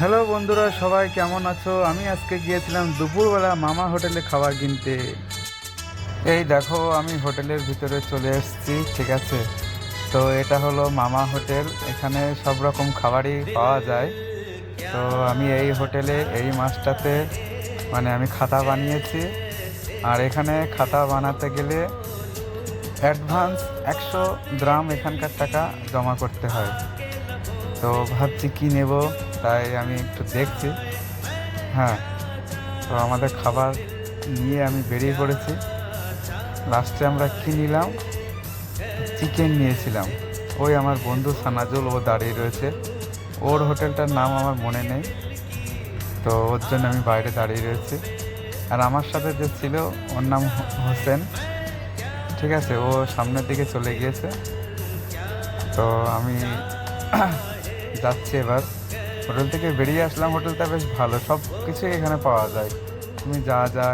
Hello বন্ধুরা, সবাই কেমন আছো? আমি আজকে গিয়েছিলাম দুপুরবেলা মামা হোটেলে খাবার কিনতে। এই দেখো, আমি হোটেলের ভিতরে চলে এসেছি, ঠিক আছে? তো এটা হলো মামা হোটেল, এখানে সব রকম খাবারই পাওয়া যায়। তো আমি এই হোটেলে, এই মাসটাতে মানে আমি খাতা বানিয়েছি। আর এখানে খাতা বানাতে গেলে অ্যাডভান্স একশো গ্রাম এখানকার টাকা জমা করতে হয়। তো ভাবছি কি নেব, তাই আমি একটু দেখছি। হ্যাঁ তো আমাদের খাবার নিয়ে আমি বেরিয়ে পড়েছি। লাস্টে আমরা কি নিলাম? চিকেন নিয়েছিলাম। ওই আমার বন্ধু সানাজুল, ও দাঁড়িয়ে রয়েছে। ওর হোটেলটার নাম আমার মনে নেই। তো ওর জন্য আমি বাইরে দাঁড়িয়ে রয়েছি। আর আমার সাথে যে ছিল, ওর নাম হোসেন। ঠিক আছে, ও সামনের দিকে চলে গিয়েছে। তো আমি যাচ্ছি এবার। হোটেল থেকে বেরিয়ে আসলাম, হোটেলটা বেশ ভালো সব কিছুই এখানে পাওয়া যায়। তুমি যা যা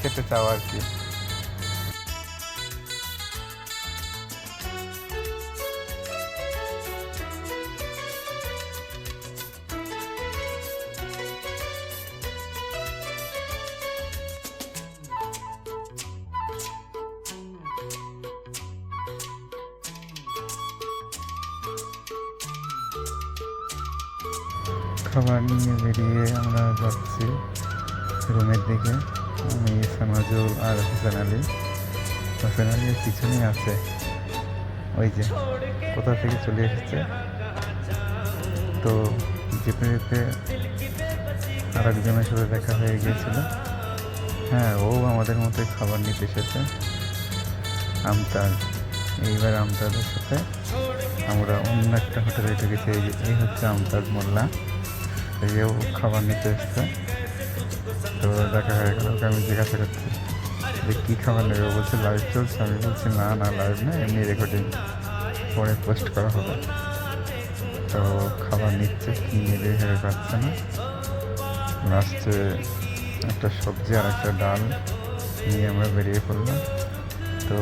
খেতে চাও আর কি। খাবার নিয়ে বেরিয়ে আমরা যাচ্ছি রুমের দিকে। আমি সামাজুল আর হোসেন আলী। হোসেন আলীর পিছনেই আছে। ওই যে, কোথা থেকে চলে এসেছে? তো যেতে যেতে আর একজনের সাথে দেখা হয়ে গিয়েছিল। হ্যাঁ ও আমাদের মতোই খাবার নিতে এসেছে। আমতাজ এইবার আমতাজের সাথে আমরা অন্য একটা হোটেলে ঢুকেছি। এই হচ্ছে আমতাজ মোল্লা। এও খাবার নিতে এসছে। তো দেখা হয়ে গেল, ওকে আমি জিজ্ঞাসা করছি যে কী খাবার নেবে? বলছে লাইভ চলছে। আমি বলছি, না না লাইভ না এমনি রেকর্ডিং পরে পোস্ট করা হবে। তো খাবার নিচ্ছে, কী নেবে ভেবে পাচ্ছে না। লাস্টে একটা সবজি আর একটা ডাল নিয়ে আমরা বেরিয়ে পড়লাম। তো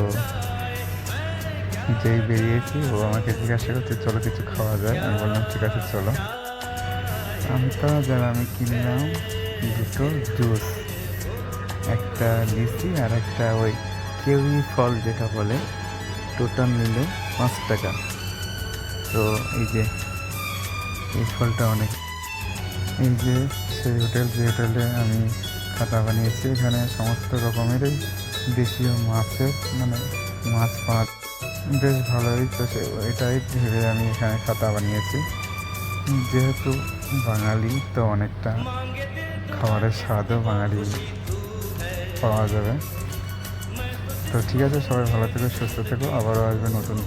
যেই বেরিয়েছি, ও আমাকে জিজ্ঞাসা করছে, চলো কিছু খাওয়া যায়? আমি বললাম, ঠিক আছে, চলো। আমটা যারা আমি কিনলাম দুটো জুস। একটা লিচি আর একটা ওই কেউই ফল যেটা বলে, টোটাল নিল পাঁচ টাকা। তো এই যে, এই ফলটা অনেক। এই যে, সেই হোটেল, যে হোটেলে আমি খাতা বানিয়েছি, এখানে সমস্ত রকমেরই দেশীয় মাছের মানে মাছ পাওয়া বেশ ভালোই, তো সে, এটাই ভেবে আমি এখানে খাতা বানিয়েছি। যেহেতু বাঙালি তো অনেকটা খাবারের স্বাদও বাঙালি পাওয়া যাবে। তো ঠিক আছে, সবাই ভালো থেকো, সুস্থ থেকো, আবারও আসবে নতুন